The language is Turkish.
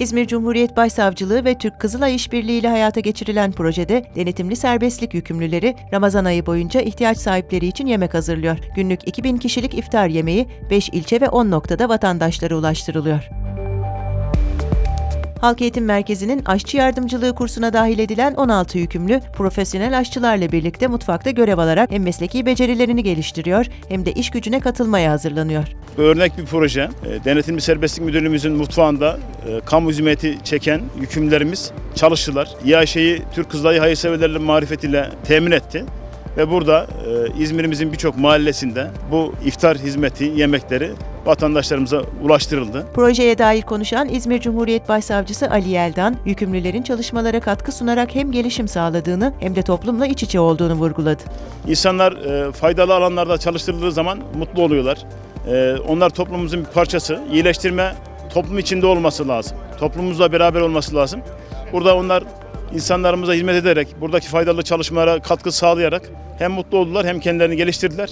İzmir Cumhuriyet Başsavcılığı ve Türk Kızılay İşbirliği ile hayata geçirilen projede denetimli serbestlik yükümlüleri Ramazan ayı boyunca ihtiyaç sahipleri için yemek hazırlıyor. Günlük 2000 kişilik iftar yemeği 5 ilçe ve 10 noktada vatandaşlara ulaştırılıyor. Halk Eğitim Merkezi'nin aşçı yardımcılığı kursuna dahil edilen 16 yükümlü profesyonel aşçılarla birlikte mutfakta görev alarak hem mesleki becerilerini geliştiriyor hem de iş gücüne katılmaya hazırlanıyor. Örnek bir proje. E, Denetimli Serbestlik Müdürlüğümüzün mutfağında e, kamu hizmeti çeken yükümlülerimiz çalıştılar. İAŞ'yi Türk Kızılayı Hayırseverlerle marifetiyle temin etti. Ve burada e, İzmir'imizin birçok mahallesinde bu iftar hizmeti, yemekleri vatandaşlarımıza ulaştırıldı. Projeye dair konuşan İzmir Cumhuriyet Başsavcısı Ali Yeldan, yükümlülerin çalışmalara katkı sunarak hem gelişim sağladığını hem de toplumla iç içe olduğunu vurguladı. İnsanlar faydalı alanlarda çalıştırıldığı zaman mutlu oluyorlar. E, onlar toplumumuzun bir parçası. İyileştirme toplum içinde olması lazım. Toplumumuzla beraber olması lazım. Burada onlar insanlarımıza hizmet ederek, buradaki faydalı çalışmalara katkı sağlayarak hem mutlu oldular hem kendilerini geliştirdiler.